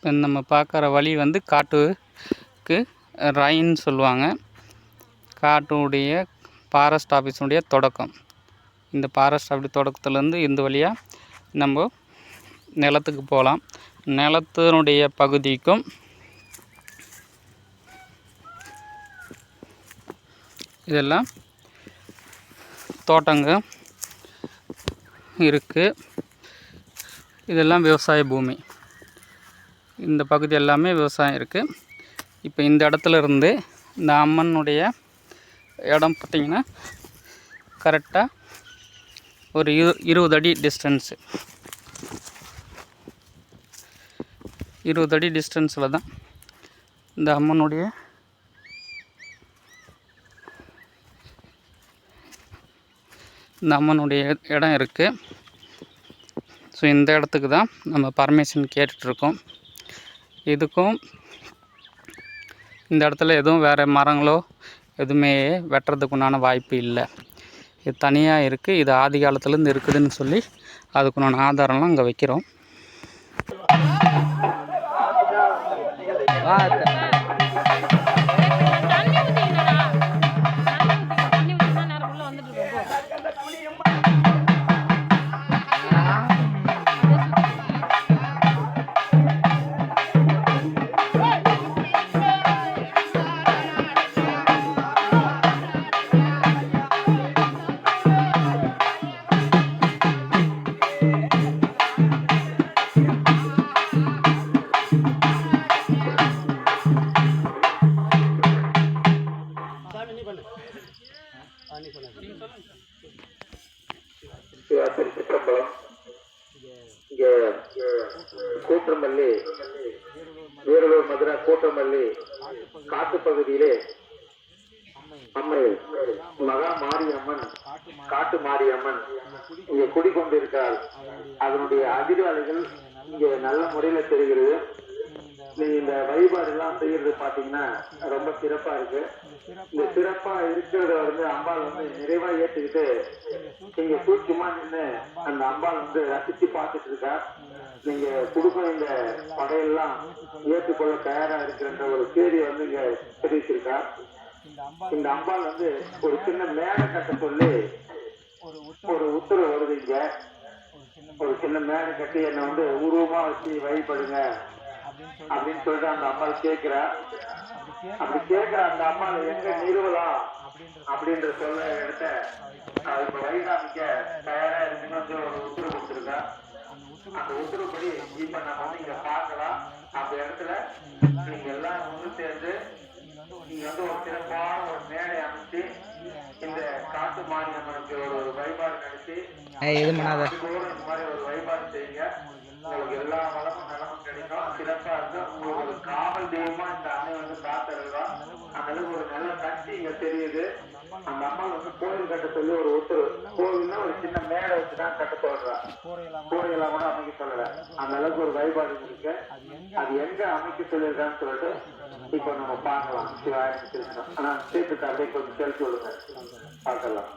இப்போ நம்ம பார்க்குற வழி வந்து காட்டுக்கு ரைன்னு சொல்லுவாங்க. காட்டுடைய ஃபாரஸ்ட் ஆஃபீஸுடைய தொடக்கம். இந்த ஃபாரஸ்ட் ஆஃபீஸ் தொடக்கத்துலேருந்து இந்த வழியாக நம்ம நிலத்துக்கு போகலாம். நிலத்தினுடைய பகுதிக்கும் இதெல்லாம் தோட்டங்க இருக்குது இதெல்லாம் விவசாய பூமி. இந்த பகுதி எல்லாமே விவசாயம் இருக்குது இப்போ இந்த இடத்துல இருந்து இந்த அம்மனுடைய இடம் பார்த்திங்கன்னா கரெக்டாக ஒரு இரு இருபது அடி டிஸ்டன்ஸு இருபது அடி டிஸ்டன்ஸில் தான் இந்த அம்மனுடைய இந்த அம்மனுடைய இடம் இருக்குது ஸோ இந்த இடத்துக்கு தான் நம்ம பர்மிஷன் கேட்டுட்ருக்கோம் இதுக்கும் இந்த இடத்துல எதுவும் வேறு மரங்களோ எதுவுமே வெட்டுறதுக்கு உண்டான வாய்ப்பு இல்லை. இது தனியாக இருக்குது இது ஆதி காலத்துலேருந்து இருக்குதுன்னு சொல்லி அதுக்குண்டான ஆதாரம்லாம் அங்கே வைக்கிறோம். கூற்றமல்லி மதுரா மதுரை காட்டு பகுதியிலே அம்மை மகா மாரியம்மன் காட்டு மாரியம்மன் இங்க குடிக்கொண்டிருக்காள் அதனுடைய அதிர்வலைகள் இங்க நல்ல முறையில தெரிகிறது. இந்த வழிபாடு எல்லாம் செய்யறது பாத்தீங்கன்னா ரொம்ப சிறப்பா இருக்கு. இந்த சிறப்பா இருக்கிறத வந்து அம்பாள் வந்து நிறைவா ஏத்துக்கிட்டு நீங்க சூட்சுமா நின்று அந்த அம்பாள் வந்து ரசிச்சு பார்த்துட்டு இருக்கா. நீங்க கொடுக்கும் இந்த படையெல்லாம் ஏற்றுக்கொள்ள தயாரா இருக்கிறன்ற ஒரு செய்தி வந்து இங்க தெரிவிச்சிருக்கா. இந்த அம்பாள் வந்து ஒரு சின்ன மேடை கட்ட சொல்லி ஒரு உத்தரவு வருது இங்க. ஒரு சின்ன மேடை கட்டி என்னை வந்து உருவமா வச்சு வழிபடுங்க அப்படின்னு சொல்லிட்டு அந்த அம்பாள் கேட்கிறா. அப்படி கேட்கிற அந்த அம்மாள் எங்க நிறுவலாம் அப்படின்ற சொல்ல இடத்த இப்ப வழிகாமிக்க தயாரா இருக்குன்னு வந்து ஒரு உத்தரவு கொடுத்துருக்கா. அந்த உத்தரவுப்படி இப்ப நம்ம வந்து இங்க பார்க்கலாம். அந்த இடத்துல நீங்க எல்லாம் ஒன்று சேர்ந்து நீங்க வந்து ஒரு சிறப்பான ஒரு மேடை அமைச்சு இந்த காட்டு மாரியம்மனுக்கு ஒரு வழிபாடு நடத்தி இந்த மாதிரி ஒரு வழிபாடு செய்யுங்க. உங்களுக்கு எல்லா வளமும் நலமும் கிடைக்கும் சிறப்பா இருக்கும் உங்களுக்கு காவல் தெய்வமா இந்த அன்னை வந்து காத்திருக்கா அந்த அளவுக்கு ஒரு நல்ல சக்தி இங்க தெரியுது. அந்த அம்மா வந்து கோயில் கட்ட சொல்லி ஒரு உத்தரவு கோவில்னா ஒரு சின்ன மேடை வச்சுதான் கட்ட சொல்றா கூரையெல்லாம் கூட அமைக்க சொல்லல. அந்த அளவுக்கு ஒரு வழிபாடு இருக்கு அது எங்க அமைக்க சொல்லியிருக்கான்னு சொல்லிட்டு இப்போ நம்ம பார்க்கலாம். சிவாயம் ஆனா சேர்த்து அப்படியே கொஞ்சம் செலுத்தி விடுங்க பார்க்கலாம்.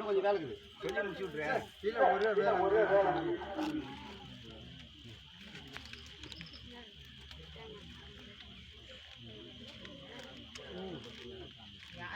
கொஞ்சம் வேலை இருக்குது கொஞ்சம் முடிச்சு விட்றேன் கீழே ஒரே வேலை ஒரே வேலை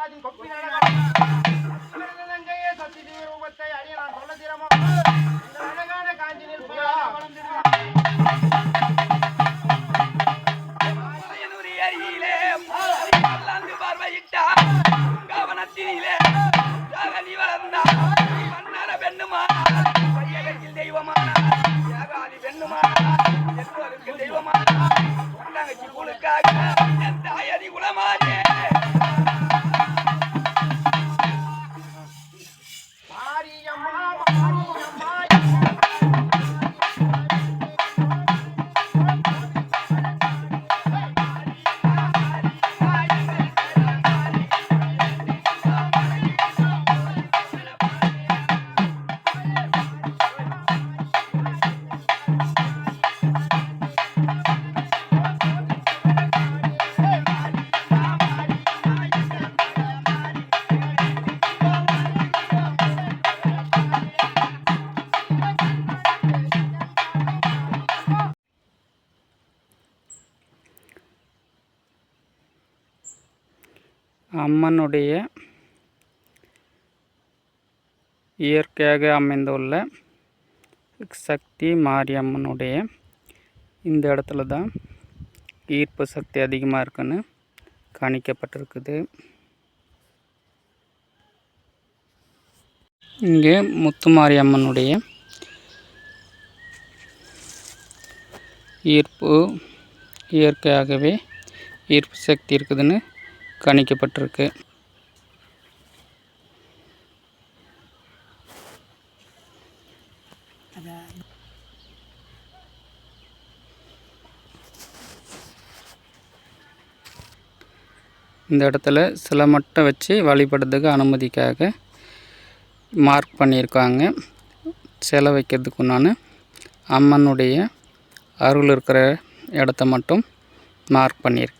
ராஜு கொப்பினங்கையே சத்தி ரூபத்தை அறிய தாயதி குலமானே. அம்மனுடைய இயற்கையாக அமைந்துள்ள சக்தி மாரியம்மனுடைய இந்த இடத்துல தான் ஈர்ப்பு சக்தி அதிகமாக இருக்குன்னு காணிக்கப்பட்டிருக்குது. இங்கே முத்துமாரியம்மனுடைய ஈர்ப்பு இயற்கையாகவே ஈர்ப்பு சக்தி இருக்குதுன்னு கணிக்கப்பட்டிருக்கு. இந்த இடத்துல சில மட்டும் வச்சு வழிபடுறதுக்கு அனுமதிக்காக மார்க் பண்ணியிருக்காங்க. சிலை வைக்கிறதுக்கு உண்டான அம்மனுடைய அருள் இருக்கிற இடத்த மட்டும் மார்க் பண்ணியிருக்கேன்